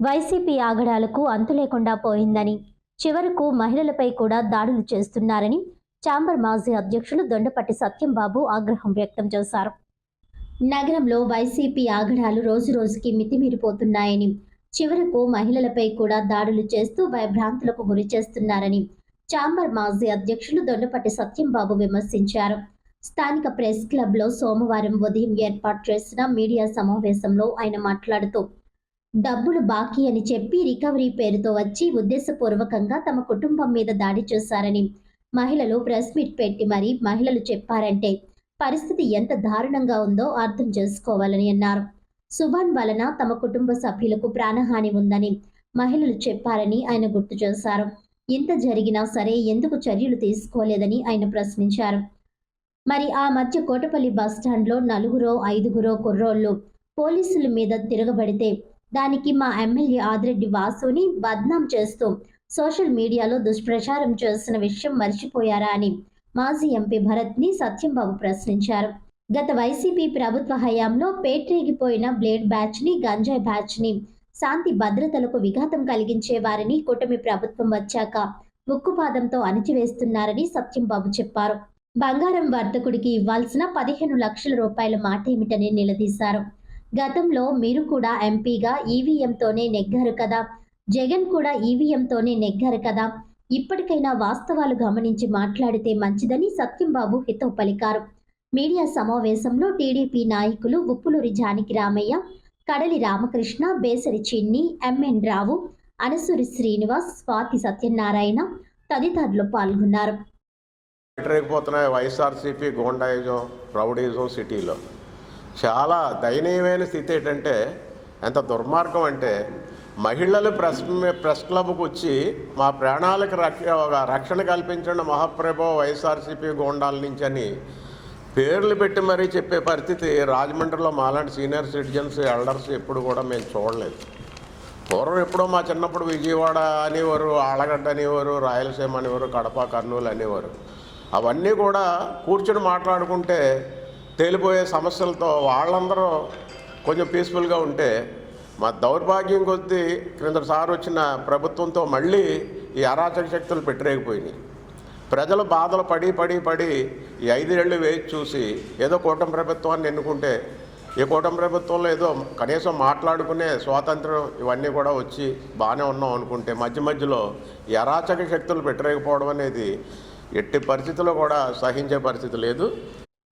YCP ఆగడాలకు అంతులేకుండా పోయిందని చివరకు మహిళలపై కూడా దాడులు చేస్తున్నారని ఛాంబర్ మాజీ అధ్యక్షులు దొండపట్టి సత్యంబాబు ఆగ్రహం వ్యక్తం చేశారు. నగరంలో వైసీపీ ఆగడాలు రోజురోజుకి మితిమీరిపోతున్నాయని చివరకు మహిళలపై కూడా దాడులు చేస్తూ భయభ్రాంతులకు గురి చేస్తున్నారని ఛాంబర్ మాజీ అధ్యక్షులు దొండపట్టి సత్యంబాబు విమర్శించారు. స్థానిక ప్రెస్ క్లబ్లో సోమవారం ఉదయం ఏర్పాటు చేసిన మీడియా సమావేశంలో ఆయన మాట్లాడుతూ డబ్బులు బాకీ అని చెప్పి రికవరీ పేరుతో వచ్చి ఉద్దేశపూర్వకంగా తమ కుటుంబం మీద దాడి చేశారని మహిళలు ప్రెస్ మీట్ పెట్టి మరీ మహిళలు చెప్పారంటే పరిస్థితి ఎంత దారుణంగా ఉందో అర్థం చేసుకోవాలని అన్నారు. సుభాన్ వలన తమ కుటుంబ సభ్యులకు ప్రాణహాని ఉందని మహిళలు చెప్పారని ఆయన గుర్తు చేశారు. ఇంత జరిగినా సరే ఎందుకు చర్యలు తీసుకోలేదని ఆయన ప్రశ్నించారు. మరి ఆ మధ్య కోటపల్లి బస్టాండ్లో నలుగురో ఐదుగురో కుర్రోళ్ళు పోలీసుల మీద తిరగబడితే దానికి మా ఎమ్మెల్యే ఆదిరెడ్డి వాసుని బద్నాం చేస్తూ సోషల్ మీడియాలో దుష్ప్రచారం చేస్తున్న విషయం మర్చిపోయారా అని మాజీ ఎంపీ భరత్ని సత్యంబాబు ప్రశ్నించారు. గత వైసీపీ ప్రభుత్వ హయాంలో పేట్రేగిపోయిన బ్లేడ్ బ్యాచ్ని గంజాయి బ్యాచ్ని శాంతి భద్రతలకు విఘాతం కలిగించే వారిని కూటమి ప్రభుత్వం వచ్చాక ఉక్కుపాదంతో అణిచివేస్తున్నారని సత్యంబాబు చెప్పారు. బంగారం వర్తకుడికి ఇవ్వాల్సిన పదిహేను లక్షల రూపాయల మాట ఏమిటని నిలదీశారు. గతంలో మీరు కూడా ఎంపీగా ఈవీఎంతోనే నెగ్గారు కదా. జగన్ కూడా ఈవీఎంతోనే నెగ్గారు కదా. ఇప్పటికైనా వాస్తవాలు గమనించి మాట్లాడితే మంచిదని సత్యంబాబు హితవు పలికారు. మీడియా సమావేశంలో టీడీపీ నాయకులు ఉప్పులూరి జానకి రామయ్య కడలి రామకృష్ణ బేసరి చిన్ని ఎంఎన్ రావు అనసూరి శ్రీనివాస్ స్వాతి సత్యనారాయణ తదితరులు పాల్గొన్నారు. వైఎస్ఆర్సీపీ గోండాయిజం రౌడీజం సిటీలో. చాలా దయనీయమైన స్థితి ఏంటంటే ఎంత దుర్మార్గం అంటే మహిళలు ప్రెస్ ప్రెస్ క్లబ్కి వచ్చి మా ప్రాణాలకు రక్ష రక్షణ కల్పించండి మహాప్రభు వైఎస్ఆర్సీపీ గోండాల నుంచి అని పేర్లు పెట్టి మరీ చెప్పే పరిస్థితి. రాజమండ్రిలో మాలాంటి సీనియర్ సిటిజన్స్ ఎల్డర్స్ ఎప్పుడు కూడా మేము చూడలేదు. పూర్వం ఎప్పుడో మా చిన్నప్పుడు విజయవాడ అనేవారు ఆళ్ళగడ్డ అనేవారు రాయలసీమ అనేవారు కడప కర్నూలు అనేవారు. అవన్నీ కూడా కూర్చొని మాట్లాడుకుంటే తేలిపోయే సమస్యలతో వాళ్ళందరూ కొంచెం పీస్ఫుల్గా ఉంటే మా దౌర్భాగ్యం కొద్దీ క్రింద సార్ వచ్చిన ప్రభుత్వంతో మళ్ళీ ఈ అరాచక శక్తులు పెట్టరేగిపోయినాయి. ప్రజలు బాధలు పడి పడి పడి ఈ ఐదేళ్ళు వేచి చూసి ఏదో కూటమి ప్రభుత్వాన్ని ఎన్నుకుంటే ఈ కూటమి ప్రభుత్వంలో ఏదో కనీసం మాట్లాడుకునే స్వాతంత్రం ఇవన్నీ కూడా వచ్చి బాగానే ఉన్నాం అనుకుంటే మధ్య మధ్యలో ఈ అరాచక శక్తులు పెట్టలేకపోవడం అనేది ఎట్టి పరిస్థితుల్లో కూడా సహించే పరిస్థితి లేదు.